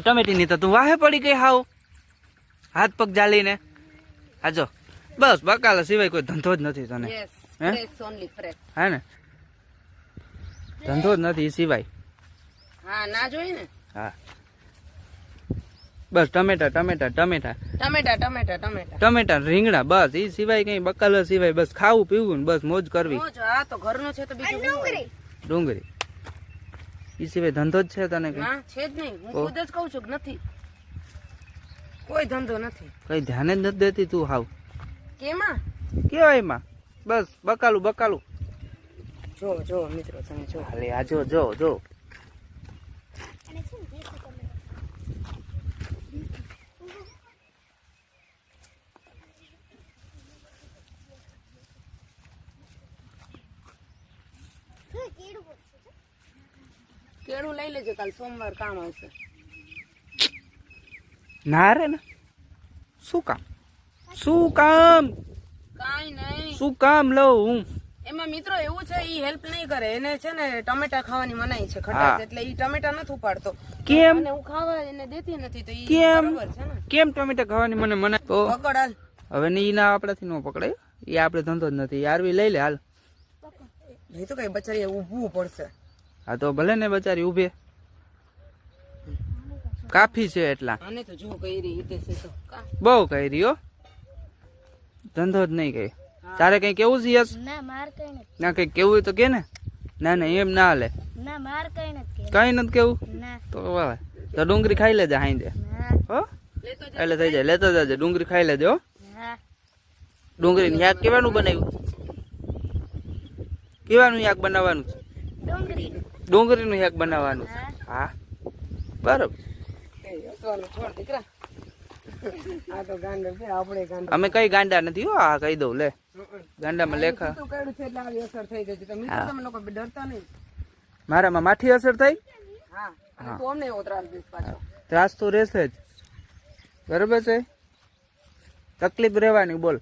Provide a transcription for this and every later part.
ટમેટીની તો તું વાહે પડી ગઈ હાવ. હાથ પગ જાલીને હાજો બસ બકાલા સિવાય કોઈ ધંધો જ નથી તને. હે? ફ્રેશ ઓનલી ફ્રેશ હે ને? ધંધો જ નથી એ સિવાય. હા ના જોઈ ને? હા. બસ ટમેટા ટમેટા ટમેટા. ટમેટા ટમેટા ટમેટા. ટમેટા રીંગણા બસ એ સિવાય કઈ બકાલ સિવાય બસ ખાવું પીવું ને બસ મોજ કરવી. મોજ, આ તો ઘરનું છે તો બીજું ડુંગળી. ડુંગળી. એ સિવાય ધંધો જ છે તને કઈ? ના છે જ નહીં. હું. ખુદ જ કઉ છું કે નથી. કોઈ ધંધો નથી. કઈ ધ્યાન જ નથી દેતી તું હાવ. કેમાં? કેવાય એમાં? બસ બકાલું બકાલું. જો જો મિત્રો તમે જો. હાલે આ જો જો જો. કેળું લઈ લેજો કાલ સોમવાર કામ આવશે. ના રે ને. શું કામ? શું કામ? કાઈ નહીં. શું કામ લઉં હું? એમાં મિત્રો એવું છે ઈ હેલ્પ નહીં કરે. એને છે ને ટમેટા ખાવાની મનાઈ છે ખટાશ એટલે ઈ ટમેટા નથી ઉપાડતો. કેમ? અને હું ખાવા એને દેતી નથી તો ઈ કેમ? છે ને. કેમ ટમેટા ખાવાની મને મને તો પકડ હાલ. હવે ની ના આપણાથી ન પકડાય એ આપણે ધંધો જ નથી. આરવી લઈ લે હાલ. નહીં તો કઈ બચારી ઊભવું પડશે. હા તો ભલે ને બચારી ઉભે કાફી છે એટલા. આને તો જો કઈ રીતે છે તો બહુ કહી રહ્યો ધંધો જ નહીં કઈ તારે કઈ કેવું છે યસ ના માર કઈ નથી. ના કઈ કેવું હોય તો કે ને. ના ના એમ ના હાલે. ના માર કઈ નથી કઈ નથી કેવું? ના. તો વાહ તો ડુંગળી ખાઈ લેજે હાઈ હો? એટલે થઈ જાય લેતો જજે. ડુંગળી ખાઈ લેજો હો. ડુંગળી શાક કેવાનું બનાવ્યું? કેવાનું શાક બનાવવાનું છે? ડુંગળીનું શાક બનાવવાનું. હા? બરાબર. અમે કઈ ગાંડા નથી હો આ કહી દઉં લે. ગાંડામાં લેખા. મારામાં માઠી અસર થઈ? ત્રાસ તો રહેશે જ. બરોબર છે? તકલીફ રહેવાની બોલ.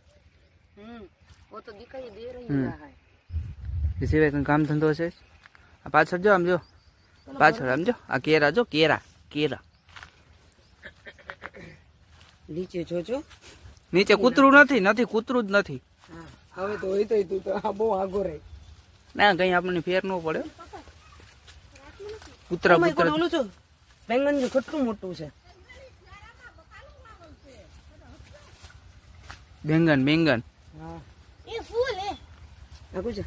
એ સિવાય કામ ધંધો છે? પાછળ જો આમ જો. પાછળ આમ જો. આ કેરા જો કેરા કેરા. નીચે જોજો નીચે કૂતરું નથી નથી કૂતરું જ નથી. હવે તો હોય તો તું તો આ બહુ આગો રહે. ના કઈ આપણને ફેર ન પડે. કૂતરા કૂતરા ઓલું જો બેંગન જો કેટલું મોટું છે. બેંગન બેંગન. હા. એ ફૂલ હે આગું છે?